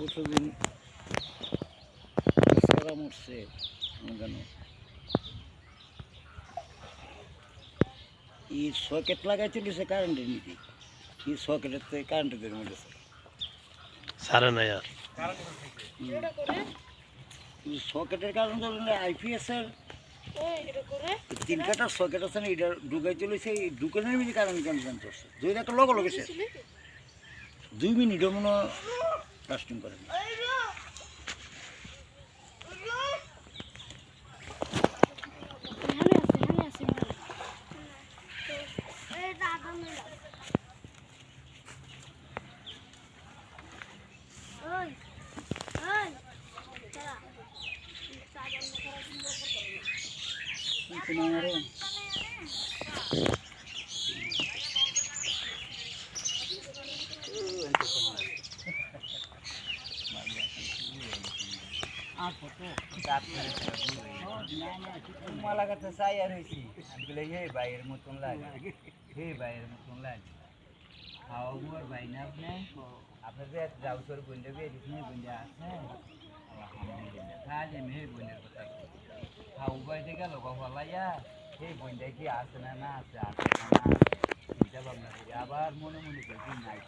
পরশু দিন সারা মরছে কেন এই সকেট লাগাই চলেছে কারেন্টের নিচে। এই সকেটের থেকে কারেন্টের বের মরেছে সারে না আর। সকেটের কারণে আইপিএস এর তিন কাটার সকেট আছে না এটা ঢুকাই চলেছে এই ঢুকানোর কারণ কেন জানতে পারছে? দুই একটা লগে লগে শেষ। দুই মিনিটও মনে কাস্টিং করে না কিন্তু না রে। আর কত? না, না, ঠিক আছে। মালা কথা চাই আর হয়েছি বলে হে ভাইয়ের মতন লাগে হে ভাইয়ের মতন লাগে খাওয়া বুয়ার ভাই না আপনি আপনার যে তোর বন্ধু বিয়ে দিস না বন্ধু আছে কাজ আমি হে বোনের কথা খাও বাইতে গেল গলাইয়া হে বন্ধু কি আছে না না আছে আছে না না করি আবার মনে মনে করি নাই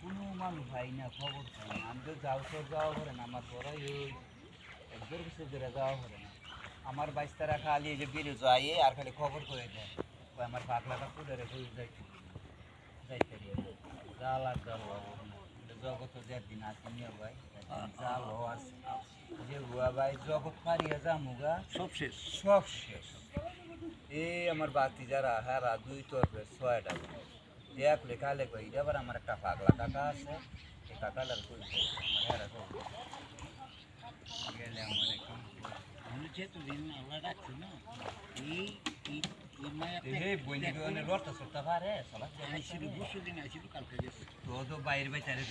কোনো মানুষ ভাই না খবর পাই না। আমি তো যাও তোর যাওয়া করে না আমার পড়াই ওই একদের কিছু দূরে যাওয়া হবে না। আমার বাইশতারা খালি এই যে বেরিয়ে যায় আর খালি খবর করে দেয় ওই আমার পাগলাটা পুলে রেখে যাইতে যাইতে জাল আর জাল জগৎ যে দিন আছে নিয়ে ভাই। জাল হওয়া যে হুয়া ভাই জগৎ পারিয়া যামুগা সব শেষ। সব শেষ। এই আমার বাতি যারা হারা দুই তরফে ছয়টা এক লেখা লেখো এটা আবার আমার একটা পাগলা কাকা আছে এই কাকালার কই আমার হেরা গেলে দিন রাখছি না। এই তো বাইরে বাইরে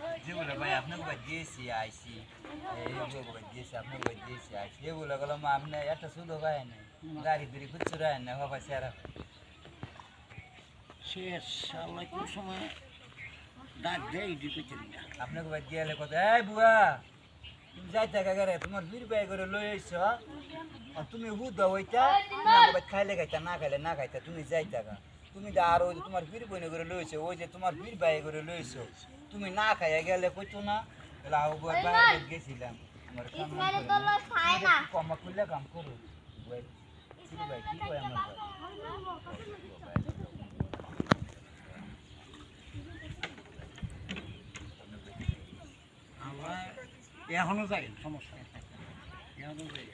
তো রটা সপ্তাহ পারে যে বলে ভাই আপনাকে দিয়েছি আইসি এই দিয়েছি আপনাকে দিয়েছি আইসি এ বলে আপনি একটা শুধু ভাই না গাড়ি ফিরি খুঁজছো রায় না বাবা সেরা শেষ আল্লাহ কোন সময় ডাক দেয় দিতে চাই না আপনাকে বাদ দিয়ে কথা এই বুয়া তুমি যাই থাকা গেলে তোমার বীর বাই করে লই আইছ আর তুমি হুদ তুমি খাইলে খাইতা না খাইলে না খাইতা তুমি যাই থাকা তুমি তো আর ওই যে তোমার বীর বইনে করে লইছো ওই যে তোমার বীর বাই করে লইছো তুমি না খাইয়া গেলে কইতো না বাইরে গেছিলাম। আমার কাম খুললে কাম করো। ভাই কি কয় আমার এখনও যাই সমস্যা এখনও যাই